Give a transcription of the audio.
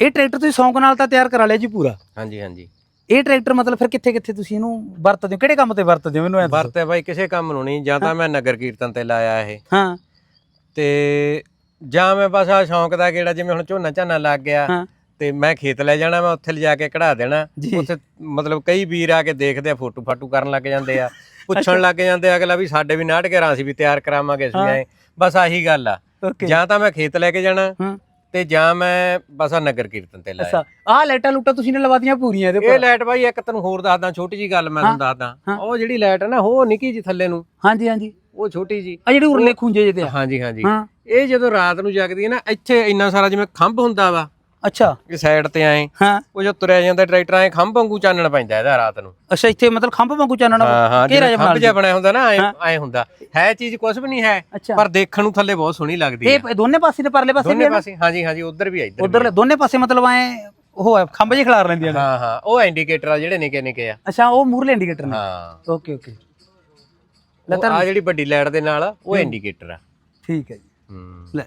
ਇਹ ਟਰੈਕਟਰ ਤੁਸੀਂ ਸ਼ੌਂਕ ਨਾਲ ਤਾਂ ਤਿਆਰ ਕਰਾ ਲਿਆ ਜੀ ਪੂਰਾ। ਹਾਂਜੀ ਹਾਂਜੀ। ਇਹ ਟਰੈਕਟਰ ਮਤਲਬ ਫਿਰ ਕਿੱਥੇ ਕਿੱਥੇ ਤੁਸੀਂ ਇਹਨੂੰ ਵਰਤਦੇ ਹੋ? ਕਿਹੜੇ ਕੰਮ ਤੇ ਵਰਤਦੇ ਹੋ? ਮੈਨੂੰ ਐਂ ਦੱਸੋ। ਵਰਤੇ ਬਾਈ ਕਿਸੇ ਕੰਮ ਨੂੰ ਨਹੀਂ। ਜਾਂ ਤਾਂ ਮੈਂ ਨਗਰ ਕੀਰਤਨ ਤੇ ਲਾਇਆ ਇਹ। ਹਾਂ। ਤੇ ਜਾਂ ਮੈਂ ਬਸ ਆ ਸ਼ੌਂਕ ਦਾ ਕਿਹੜਾ ਜਿਵੇਂ ਹੁਣ ਝੋਨਾ ਝਾਨਾ ਲੱਗ ਗਿਆ ਹਾਂ। ਤੇ ਮੈਂ ਖੇਤ ਲੈ ਜਾਣਾ ਮੈਂ ਉੱਥੇ ਲਿਜਾ ਕੇ ਕਢਾ ਦੇਣਾ। ਜੀ। ਉੱਥੇ ਮਤਲਬ ਕਈ ਵੀਰ ਆ ਕੇ ਦੇਖਦੇ ਆ ਫੋਟੋ ਫਾਟੂ ਕਰਨ ਲੱਗ ਜਾਂਦੇ ਆ। ਪੁੱਛਣ ਲੱਗ ਜਾਂਦੇ ਆ ਅਗਲਾ ਵੀ ਸਾਡੇ ਵੀ ਨਾਟ ਘਰਾਂ ਸੀ ਵੀ ਤਿਆਰ ਕਰਾਵਾਂਗੇ ਅਸੀਂ ਐ। ਬਸ ਆਹੀ ਗੱਲ ਆ। ਓਕੇ। ਜਾਂ ਤਾਂ ਮੈਂ ਖੇਤ ਲੈ ਕੇ ਜਾਣਾ। ਹਾਂ। ਤੇ ਜਾਂ ਮੈਂ ਬਸ ਆ ਨਗਰ ਕੀਰਤਨ ਤੇ ਲਾਇਆ। ਅੱਛਾ ਆਹ ਲਾਈਟਾਂ ਲੂਟਾਂ ਤੁਸੀਂ ਨੇ ਲਵਾਤੀਆਂ ਪੂਰੀਆਂ ਇਹਦੇ ਇਹ ਉੱਪਰ? ਲਾਈਟ ਬਾਈ ਇੱਕ ਤੈਨੂੰ ਹੋਰ ਦੱਸਦਾ ਛੋਟੀ ਜੀ ਗੱਲ ਮੈਂ ਤੁਹਾਨੂੰ ਦੱਸਦਾ। ਉਹ ਜਿਹੜੀ ਲਾਈਟ ਹੈ ਨਾ ਉਹ ਨਿੱਕੀ ਜੀ ਥੱਲੇ ਨੂੰ। ਹਾਂਜੀ ਹਾਂਜੀ। ਉਹ ਛੋਟੀ ਜੀ ਆ ਜਿਹੜੇ ਉਰਲੇ ਖੁੰਝੇ ਜਿਹੇ ਤੇ ਆ। ਹਾਂਜੀ ਹਾਂਜੀ। ਹਾਂ। ਇਹ ਜਦੋਂ ਰਾਤ ਨੂੰ ਜਗਦੀ ਹੈ ਨਾ ਇੱਥੇ ਇੰਨਾ ਸਾਰਾ ਜਿਵੇਂ ਖੰਭ ਹੁੰਦਾ ਵਾ ਅੱਛਾ। ਇਹ ਸਾਈਡ ਤੇ ਆਏ ਹਾਂ। ਉਹ ਜੋ ਤੁਰਿਆ ਜਾਂਦਾ ਟਰੈਕਟਰ ਐ ਖੰਭ ਵਾਂਗੂ ਚਾਨਣ ਪੈਂਦਾ ਇਹਦਾ ਰਾਤ ਨੂੰ। ਅੱਛਾ ਇੱਥੇ ਮਤਲਬ ਖੰਭ ਵਾਂਗੂ ਚਾਨਣਾ ਹਾਂ ਹਾਂ ਘੇਰਾ ਜਿਹਾ ਖੰਭ ਜਿਹਾ ਬਣਿਆ ਹੁੰਦਾ ਨਾ ਐ ਐ ਹੁੰਦਾ। ਹੈ ਚੀਜ਼ ਕੁਝ ਵੀ ਨਹੀਂ ਹੈ ਪਰ ਦੇਖਣ ਨੂੰ ਥੱਲੇ ਬਹੁਤ ਸੋਹਣੀ ਲੱਗਦੀ ਹੈ ਇਹ ਦੋਨੇ ਪਾਸੇ ਤੇ ਪਰਲੇ ਪਾਸੇ ਵੀ ਦੋਨੇ? ਪਾਸੇ ਹਾਂਜੀ ਹਾਂਜੀ ਉਧਰ ਵੀ ਆ ਇੱਧਰ ਵੀ ਉਧਰਲੇ ਦੋਨੇ ਪਾਸੇ ਮਤਲਬ ਐ ਉਹ ਹੈ ਖੰਭ ਜਿਹੇ ਖਿਲਾਰ ਲੈਂਦੀਆਂ। ਨੇ। ਹਾਂ ਹਾਂ ਉਹ ਇੰਡੀਕੇਟਰ ਆ ਜਿਹੜੇ ਨਿੱਕੇ ਨਿੱਕੇ ਆ। ਅੱਛਾ ਉਹ ਮੂਰਲੇ ਇੰਡੀਕੇਟਰ ਨੇ। ਹਾਂ। ਓਕੇ ਓਕੇ ਆ ਜਿਹੜੀ ਵੱਡੀ ਲਾਈਟ ਦੇ ਨਾਲ ਉਹ ਇੰਡੀਕੇਟਰ ਆ। ਠੀਕ ਹੈ ਜੀ। ਹੂੰ। ਲੈ।